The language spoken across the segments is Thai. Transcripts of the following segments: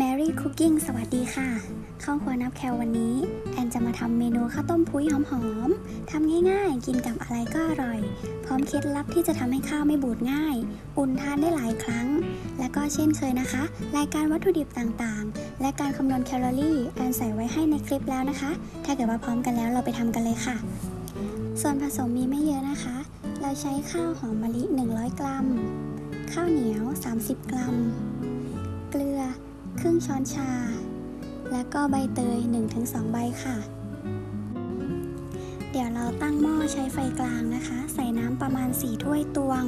Mary Cooking สวัสดีค่ะ ข้าวครัวนับแคลวันนี้ แอนจะมาทำเมนูข้าวต้มพุ้ยหอมๆทำง่ายๆ กินกับอะไรก็อร่อย พร้อมเคล็ดลับที่จะทำให้ข้าวไม่บูดง่าย อุ่นทานได้หลายครั้ง และก็เช่นเคยนะคะ รายการวัตถุดิบต่างๆ และการคำนวณแคลอรี่ แอนใส่ไว้ให้ในคลิปแล้วนะคะ ถ้าเกิดว่าพร้อมกันแล้วเราไปทำกันเลยค่ะ ส่วนผสมมีไม่เยอะนะคะ เราใช้ข้าวหอมมะลิ 100 กรัม ข้าวเหนียว 30 กรัม ครึ่งช้อนชา และก็ใบเตย 1-2 ใบค่ะ เดี๋ยวเราตั้งหม้อใช้ไฟกลางนะคะ ใส่น้ำประมาณ 4 ถ้วยตวง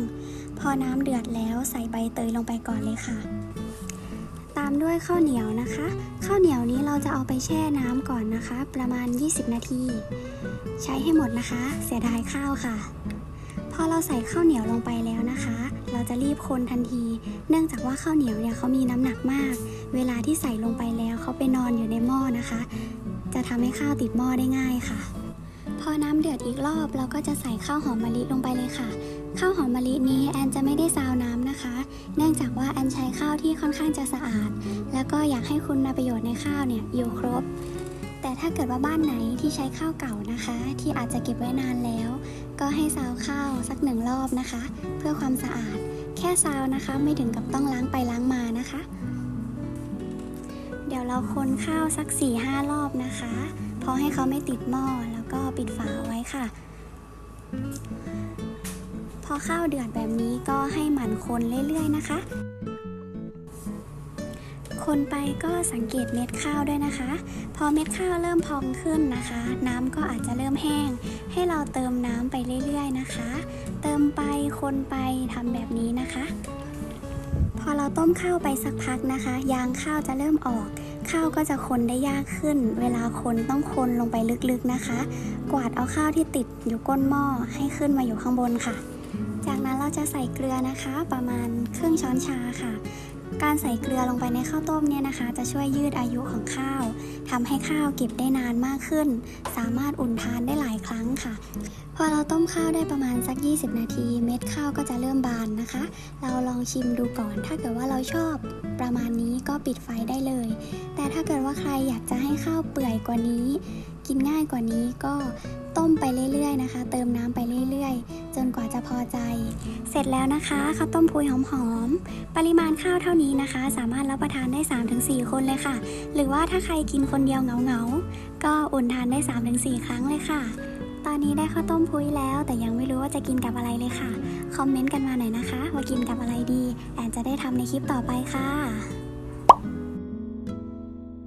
พอน้ำเดือดแล้วใส่ใบเตยลงไปก่อนเลยค่ะ ตามด้วยข้าวเหนียวนะคะ ข้าวเหนียวนี้เราจะเอาไปแช่น้ำก่อนนะคะ ประมาณ 20 นาที ใช้ให้หมดนะคะ เสียดายข้าวค่ะ พอเราใส่ข้าวเหนียวลงไปแล้วนะคะ เราจะรีบคนทันที เนื่องจากว่าข้าวเหนียวเนี่ยเขามีน้ำหนักมาก เวลาที่ใส่ลงไปแล้วเขาไปนอนอยู่ในหม้อนะคะ จะทำให้ข้าวติดหม้อได้ง่ายค่ะ พอน้ำเดือดอีกรอบเราก็จะใส่ข้าวหอมมะลิลงไปเลยค่ะข้าวหอมมะลินี้แอนจะไม่ได้ซาวน้ำนะคะ เนื่องจากว่าแอนใช้ข้าวที่ค่อนข้างจะสะอาด แล้วก็อยากให้คุณประโยชน์ในข้าวเนี่ยอยู่ครบ ถ้าเกิดว่าบ้านไหนที่ใช้ข้าวเก่านะคะ ที่อาจจะเก็บไว้นานแล้ว ก็ให้ซาวข้าวสักหนึ่งรอบนะคะ เพื่อความสะอาด แค่ซาวนะคะ ไม่ถึงกับต้องล้างไปล้างมานะคะ เดี๋ยวเราคนข้าวสัก4-5รอบนะคะพอให้เขาไม่ติดหม้อแล้วก็ปิดฝาเอาไว้ค่ะ พอข้าวเดือดแบบนี้ก็ให้หมั่นคนเรื่อยๆนะคะ คนไปก็สังเกตเม็ดข้าวด้วยนะคะ พอเม็ดข้าวเริ่มพองขึ้นนะคะ น้ำก็อาจจะเริ่มแห้ง ให้เราเติมน้ำไปเรื่อยๆนะคะ เติมไปคนไปทำแบบนี้นะคะ พอเราต้มข้าวไปสักพักนะคะ ยางข้าวจะเริ่มออก ข้าวก็จะคนได้ยากขึ้น เวลาคนต้องคนลงไปลึกๆนะคะ กวาดเอาข้าวที่ติดอยู่ก้นหม้อให้ขึ้นมาอยู่ข้างบนค่ะ จากนั้นเราจะใส่เกลือนะคะ ประมาณครึ่งช้อนชาค่ะ การใส่เกลือลงไปในข้าวต้มเนี่ยนะคะ จะช่วยยืดอายุของข้าวทำให้ข้าวเก็บได้นานมากขึ้น สามารถอุ่นทานได้หลายครั้งค่ะ พอเราต้มข้าวได้ประมาณสัก 20 นาที เม็ดข้าวก็จะเริ่มบานนะคะ เราลองชิมดูก่อน ถ้าเกิดว่าเราชอบประมาณนี้ก็ปิดไฟได้เลย แต่ถ้าเกิดว่าใครอยากจะให้ข้าวเปื่อยกว่านี้ กินง่ายกว่านี้ก็ต้มไปเรื่อยๆนะคะ เติมน้ำไปเรื่อยๆ จนกว่าจะพอใจ เสร็จแล้วนะคะข้าวต้มพุยหอมๆ ปริมาณข้าวเท่านี้นะคะ สามารถรับประทานได้ 3-4 คนเลยค่ะ หรือว่าถ้าใครกินคนเดียวเหงาๆ ก็อุ่นทานได้ 3-4 ครั้งเลยค่ะ ตอนนี้ได้ข้าวต้มพุ้ยแล้วแต่ยังไม่รู้ว่าจะกินกับอะไรเลยค่ะ คอมเมนต์กันมาหน่อยนะคะ ว่ากินกับอะไรดีแอนจะได้ทำในคลิปต่อไปค่ะ